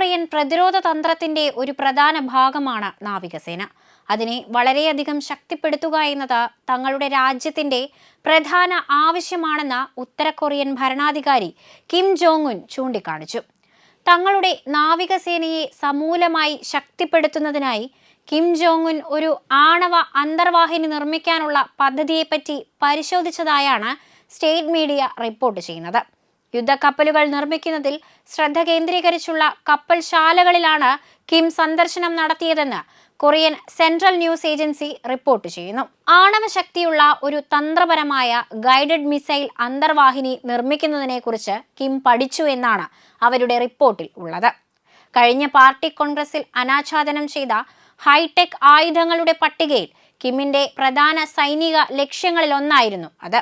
Korean പ്രതിരോധ തന്ത്രത്തിന്റെ ഒരു പ്രധാന ഭാഗമാണ് നാവികസേന. അതിനെ വളരെയധികം ശക്തിപ്പെടുത്തുക എന്നത് തങ്ങളുടെ രാജ്യത്തിന്റെ പ്രധാന ആവശ്യമാണെന്ന് ഉത്തര കൊറിയൻ ഭരണാധികാരി കിം ജോങ് ഉൻ ചൂണ്ടിക്കാണിച്ചു. തങ്ങളുടെ നാവികസേനയെ സമൂലമായി ശക്തിപ്പെടുത്തുന്നതിനായി കിം ജോങ് ഉൻ ഒരു ആണവ അന്തർവാഹിനി നിർമ്മിക്കാനുള്ള പദ്ധതിയെപ്പറ്റി പരിശോധിച്ചതായാണ് സ്റ്റേറ്റ് മീഡിയ റിപ്പോർട്ട് ചെയ്യുന്നത്. യുദ്ധക്കപ്പലുകൾ നിർമ്മിക്കുന്നതിൽ ശ്രദ്ധ കേന്ദ്രീകരിച്ചുള്ള കപ്പൽശാലകളിലാണ് കിം സന്ദർശനം നടത്തിയതെന്ന് Korean Central News Agency report ചെയ്യുന്നു. ആണവ ശക്തിയുള്ള ഒരു തന്ത്രപരമായ ഗൈഡഡ് മിസൈൽ അന്തർവാഹിനി നിർമ്മിക്കുന്നതിനെക്കുറിച്ച് കിം പഠിച്ചു എന്നാണ് അവരുടെ റിപ്പോർട്ടിൽ ഉള്ളത്. കഴിഞ്ഞ പാർട്ടി കോൺഗ്രസിൽ അനാച്ഛാദനം ചെയ്ത ഹൈടെക് ആയുധങ്ങളുടെ പട്ടികയിൽ കിമ്മിന്റെ പ്രധാന സൈനിക ലക്ഷ്യങ്ങളിലൊന്നായിരുന്നു അത്.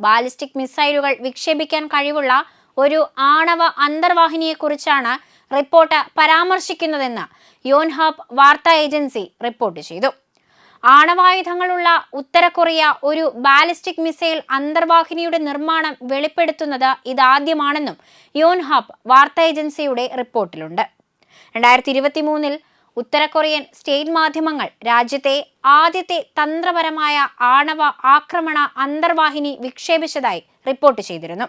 ബാലിസ്റ്റിക് മിസൈലുകൾ വിക്ഷേപിക്കാൻ കഴിവുള്ള ഒരു ആണവ അന്തർവാഹിനിയെക്കുറിച്ചാണ് റിപ്പോർട്ട് പരാമർശിക്കുന്നതെന്ന് യോൻഹാബ് വാർത്താ ഏജൻസി റിപ്പോർട്ട് ചെയ്തു. ആണവായുധങ്ങളുള്ള ഉത്തര കൊറിയ ഒരു ബാലിസ്റ്റിക് മിസൈൽ അന്തർവാഹിനിയുടെ നിർമ്മാണം വെളിപ്പെടുത്തുന്നത് ഇതാദ്യമാണെന്നും യോൻഹാബ് വാർത്താ ഏജൻസിയുടെ റിപ്പോർട്ടിലുണ്ട്. രണ്ടായിരത്തി ഇരുപത്തി മൂന്നിൽ ഉത്തര കൊറിയൻ സ്റ്റേറ്റ് മാധ്യമങ്ങൾ രാജ്യത്തെ ആദ്യത്തെ തന്ത്രപരമായ ആണവ ആക്രമണ അന്തർവാഹിനി വിക്ഷേപിച്ചതായി റിപ്പോർട്ട് ചെയ്തിരുന്നു.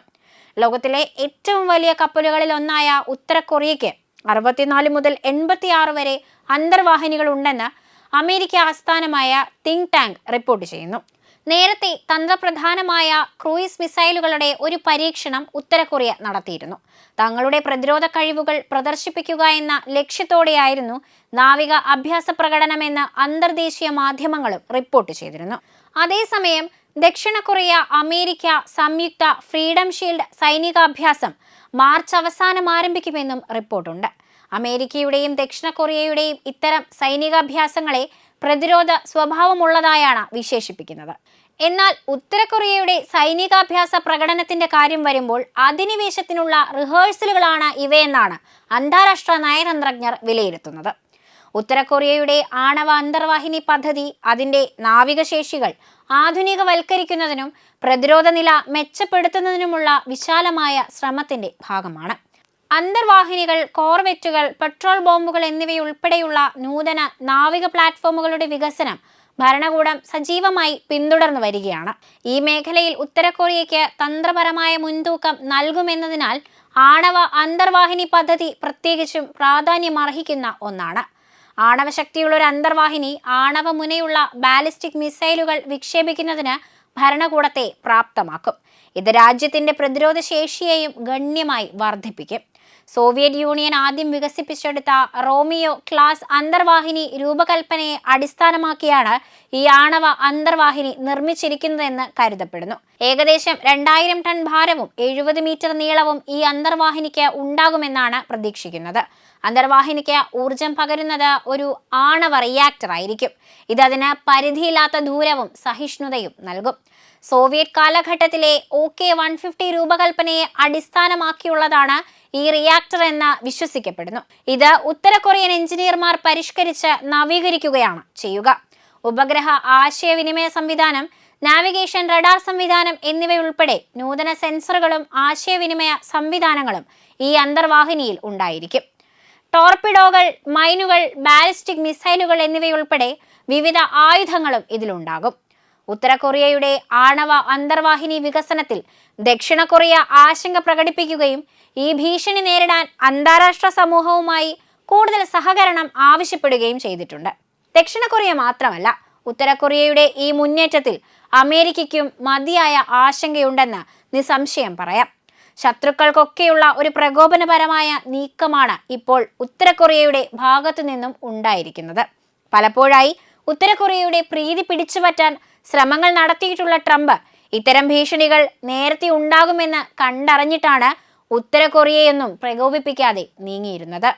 ലോകത്തിലെ ഏറ്റവും വലിയ കപ്പലുകളിൽ ഒന്നായ ഉത്തര കൊറിയയ്ക്ക് അറുപത്തിനാല് മുതൽ എൺപത്തിയാറ് വരെ അന്തർവാഹിനികൾ ഉണ്ടെന്ന് അമേരിക്ക ആസ്ഥാനമായ തിങ്ക് ടാങ്ക് റിപ്പോർട്ട് ചെയ്യുന്നു. നേരത്തെ തന്ത്രപ്രധാനമായ ക്രൂയിസ് മിസൈലുകളുടെ ഒരു പരീക്ഷണം ഉത്തര കൊറിയ നടത്തിയിരുന്നു. തങ്ങളുടെ പ്രതിരോധ കഴിവുകൾ പ്രദർശിപ്പിക്കുക എന്ന ലക്ഷ്യത്തോടെയായിരുന്നു നാവിക അഭ്യാസ പ്രകടനമെന്ന് അന്തർദേശീയ മാധ്യമങ്ങളും റിപ്പോർട്ട് ചെയ്തിരുന്നു. അതേസമയം ദക്ഷിണ കൊറിയ അമേരിക്ക സംയുക്ത ഫ്രീഡം ഷീൽഡ് സൈനികാഭ്യാസം മാർച്ച് അവസാനം ആരംഭിക്കുമെന്നും റിപ്പോർട്ടുണ്ട്. അമേരിക്കയുടെയും ദക്ഷിണ കൊറിയയുടെയും ഇത്തരം സൈനികാഭ്യാസങ്ങളെ പ്രതിരോധ സ്വഭാവമുള്ളതായാണ് വിശേഷിപ്പിക്കുന്നത്. എന്നാൽ ഉത്തര കൊറിയയുടെ സൈനികാഭ്യാസ പ്രകടനത്തിന്റെ കാര്യം വരുമ്പോൾ അധിനിവേശത്തിനുള്ള റിഹേഴ്സലുകളാണ് ഇവയെന്നാണ് അന്താരാഷ്ട്ര നയതന്ത്രജ്ഞർ വിലയിരുത്തുന്നത്. ഉത്തര കൊറിയയുടെ ആണവ അന്തർവാഹിനി പദ്ധതി അതിന്റെ നാവികശേഷികൾ ആധുനികവൽക്കരിക്കുന്നതിനും പ്രതിരോധ നില മെച്ചപ്പെടുത്തുന്നതിനുമുള്ള വിശാലമായ ശ്രമത്തിന്റെ ഭാഗമാണ്. അന്തർവാഹിനികൾ കോർവെറ്റുകൾ പെട്രോൾ ബോംബുകൾ എന്നിവയുൾപ്പെടെയുള്ള നൂതന നാവിക പ്ലാറ്റ്ഫോമുകളുടെ വികസനം ഭരണകൂടം സജീവമായി പിന്തുടർന്നു വരികയാണ്. ഈ മേഖലയിൽ ഉത്തര കൊറിയയ്ക്ക് തന്ത്രപരമായ മുൻതൂക്കം നൽകുമെന്നതിനാൽ ആണവ അന്തർവാഹിനി പദ്ധതി പ്രത്യേകിച്ചും പ്രാധാന്യമർഹിക്കുന്ന ഒന്നാണ്. ആണവ ശക്തിയുള്ള ഒരു അന്തർവാഹിനി ആണവ മുനയുള്ള ബാലിസ്റ്റിക് മിസൈലുകൾ വിക്ഷേപിക്കുന്നതിന് ഭരണകൂടത്തെ പ്രാപ്തമാക്കും. ഇത് രാജ്യത്തിന്റെ പ്രതിരോധ ശേഷിയെയും ഗണ്യമായി വർദ്ധിപ്പിക്കും. സോവിയറ്റ് യൂണിയൻ ആദ്യം വികസിപ്പിച്ചെടുത്ത റോമിയോ ക്ലാസ് അന്തർവാഹിനി രൂപകൽപ്പനയെ അടിസ്ഥാനമാക്കിയാണ് ഈ ആണവ അന്തർവാഹിനി നിർമ്മിച്ചിരിക്കുന്നതെന്ന് കരുതപ്പെടുന്നു. ഏകദേശം രണ്ടായിരം ടൺ ഭാരവും എഴുപത് മീറ്റർ നീളവും ഈ അന്തർവാഹിനിക്ക് ഉണ്ടാകുമെന്നാണ് പ്രതീക്ഷിക്കുന്നത്. അന്തർവാഹിനിക്ക് ഊർജം പകരുന്നത് ഒരു ആണവ റിയാക്ടർ ആയിരിക്കും. ഇത് പരിധിയില്ലാത്ത ദൂരവും സഹിഷ്ണുതയും നൽകും. സോവിയറ്റ് കാലഘട്ടത്തിലെ ഒ കെ വൺ ഫിഫ്റ്റി രൂപകൽപ്പനയെ അടിസ്ഥാനമാക്കിയുള്ളതാണ് ഈ റിയാക്ടർ എന്ന് വിശ്വസിക്കപ്പെടുന്നു. ഇത് ഉത്തര കൊറിയൻ എഞ്ചിനീയർമാർ പരിഷ്കരിച്ച് നവീകരിക്കുകയാണ് ചെയ്യുക. ഉപഗ്രഹ ആശയവിനിമയ സംവിധാനം നാവിഗേഷൻ റഡാർ സംവിധാനം എന്നിവയുൾപ്പെടെ നൂതന സെൻസറുകളും ആശയവിനിമയ സംവിധാനങ്ങളും ഈ അന്തർവാഹിനിയിൽ ഉണ്ടായിരിക്കും. ടോർപിഡോകൾ മൈനുകൾ ബാലിസ്റ്റിക് മിസൈലുകൾ എന്നിവയുൾപ്പെടെ വിവിധ ആയുധങ്ങളും ഇതിലുണ്ടാകും. ഉത്തര കൊറിയയുടെ ആണവ അന്തർവാഹിനി വികസനത്തിൽ ദക്ഷിണ കൊറിയ ആശങ്ക പ്രകടിപ്പിക്കുകയും ഈ ഭീഷണി നേരിടാൻ അന്താരാഷ്ട്ര സമൂഹവുമായി കൂടുതൽ സഹകരണം ആവശ്യപ്പെടുകയും ചെയ്തിട്ടുണ്ട്. ദക്ഷിണ കൊറിയ മാത്രമല്ല ഉത്തര കൊറിയയുടെ ഈ മുന്നേറ്റത്തിൽ അമേരിക്കയ്ക്കും മതിയായ ആശങ്കയുണ്ടെന്ന് നിസ്സംശയം പറയാം. ശത്രുക്കൾക്കൊക്കെയുള്ള ഒരു പ്രകോപനപരമായ നീക്കമാണ് ഇപ്പോൾ ഉത്തര കൊറിയയുടെ ഭാഗത്തു നിന്നും ഉണ്ടായിരിക്കുന്നത്. പലപ്പോഴായി ഉത്തര കൊറിയയുടെ പ്രീതി പിടിച്ചുപറ്റാൻ ശ്രമങ്ങൾ നടത്തിയിട്ടുള്ള ട്രംപ് ഇത്തരം ഭീഷണികൾ നേരത്തെ ഉണ്ടാകുമെന്ന് കണ്ടറിഞ്ഞിട്ടാണ് ഉത്തര കൊറിയയൊന്നും പ്രകോപിപ്പിക്കാതെ നീങ്ങിയിരുന്നത്.